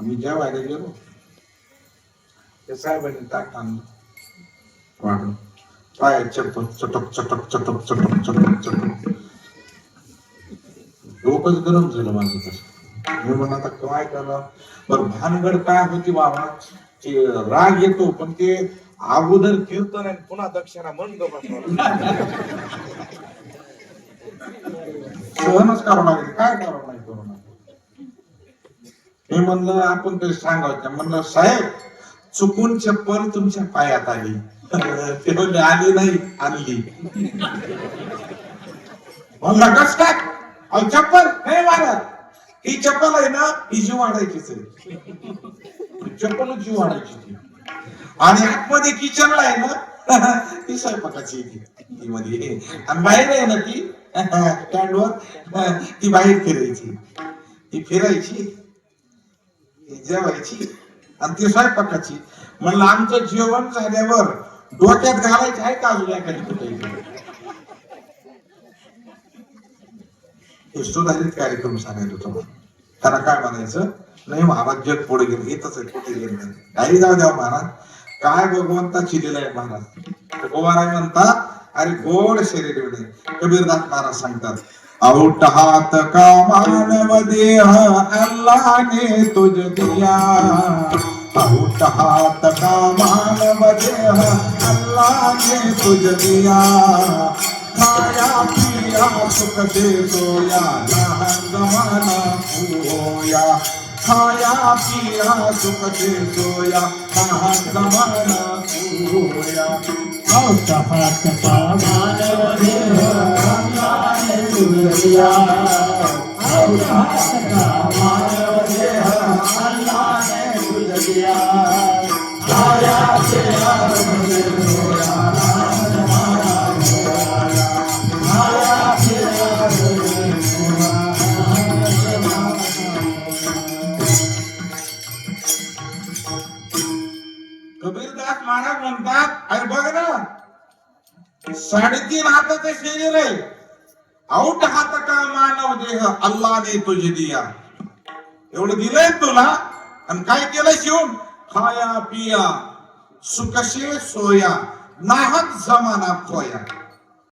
आम्ही जेवायला गेलो त्या साहेबांनी ताट आणलं. वाढलं. पाय चटक चटक चटक चटक चटक चटक चटक. डोकंच गरम झालं माझं तसं मी म्हणून आता काय करा बरं भानगड काय होती बाबा? ते राग येतो पण ते अगोदर कीर्तन आणि पुन्हा दक्षिणा मंद सहनच करावं लागेल. काय करावं मी म्हणलं आपण तरी सांगायचं म्हणलं साहेब चुकून चप्पल तुमच्या पायात आली. ते म्हणले आली नाही आणली. म्हणलं कस काय? अहो चप्पल नाही मारत ही चप्पल आहे ना ही जीव वाढायचीच आहे. चप्पल जीव वाढायची आणि आतमध्ये किचनला आहे ना ती स्वयंपाकाची ती मध्ये. आणि बाहेर आहे ना ती स्टँडवर ती बाहेर फिरायची. ती फिरायची. जेवायची आणि ती स्वयंपाकाची. म्हणलं आमचं जेवण झाल्यावर डोक्यात घालायचं आहे का अजून एखादी कुठे सुधारित कार्यक्रम सांगायचो तुम्हाला त्याला काय म्हणायचं? नाही हो, महाराज जग पुढे गेलं. येतच आहे कुठे गेलं नाही. काही जाऊ द्या हो, महाराज. काय भगवंता चिलेला आहे महाराज. गोवाराय म्हणतात अरे गोड शरीर म्हणे. कबीरदास महाराज सांगतात औट का मानव देह अल्लाह ने तुझ दिया। औट का मानव देह अल्लाह ने तुझ दिया। खाया पिया सुख दे सोया लहन जमाना होया। खाया पिया सुख दे सोया लहन जमाना होया। का मानव देह कबीरदास महाराज म्हणतात अरे बघ ना साडेतीन हाताचं शरीर आहे. औट हात का मानव देह? अल्लाने तुझे दिया. एवढं दिलंय तुला? आणि काय केलं शिवून? खाया पिया. सुकशे सोया. नाहक जमाना खोया.